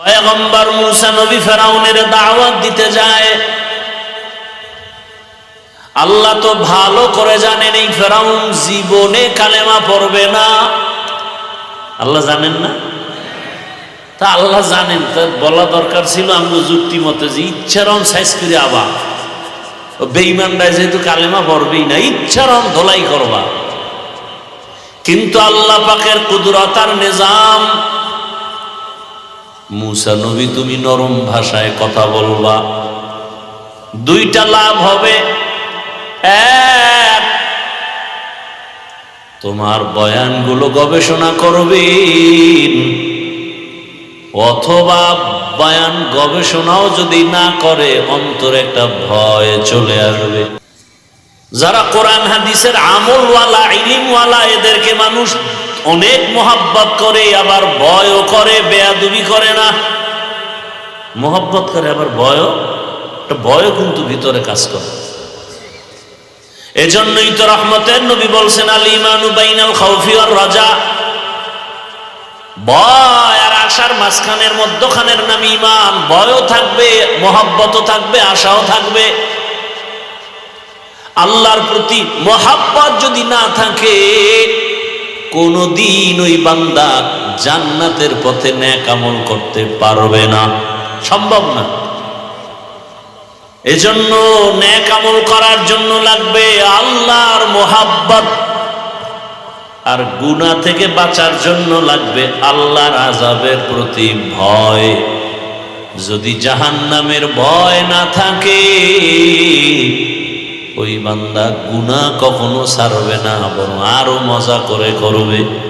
পয়গম্বর মুসা নবী ফেরাউনের দাওয়াত দিতে যায়। আল্লাহ তো ভালো করে জানেন এই ফেরাউন জীবনে কালেমা পড়বে না। আল্লাহ জানেন না? তা আল্লাহ জানেন, তা বলা দরকার ছিল আমি যুক্তি মতে যে ইচ্ছারম সাইজ করে আবার। ও বেইমানরায় যেহেতু কালেমা পড়বেই না ইচ্ছারম ধোলাই করবা। কিন্তু আল্লাহ পাকের কুদরতার নিজাম মুসা নবী, তুমি নরম ভাষায় কথা বলবা। দুইটা লাভ হবে। এক, তোমার বয়ানগুলো গবেষণা করবে অথবা বয়ান গবেষণাও যদি না করে, অন্তরে একটা ভয় চলে আসবে। যারা কোরআন, হাদিসের আমলওয়ালা, ইলিমওয়ালা, এদেরকে মানুষ অনেক মোহাব্বত করে, আবার ভয়ও করে, বেয়াদুবি করে না। মোহাব্বত করে, আবার ভয়ও? ভয়ও কিন্তু ভিতরে কাজ করে। এজন্যই তো রহমতের নবী বলছেন, আল ইমানু বাইনাল খাউফি আর রাজা। ভয় আর আশার মাঝখানের মধ্যখানের নাম ইমান ভয়ও থাকবে, মহাব্বতও থাকবে, আশাও থাকবে। আল্লাহর প্রতি মহাব্বত যদি না থাকে কোনদিন ওই বান্দা জান্নাতের পথে ন্যাকামল করতে পারবে না। সম্ভব না। এজন্য ন্যাক আমল করার জন্য লাগবে আল্লাহর মোহাব্বত। আর গুণা থেকে বাঁচার জন্য লাগবে আল্লাহর আজাবের প্রতি ভয়। যদি জাহান্নামের ভয় না থাকে ওই বান্দা গুণা কখনো ছাড়বে না বরং আরও মজা করে করবে।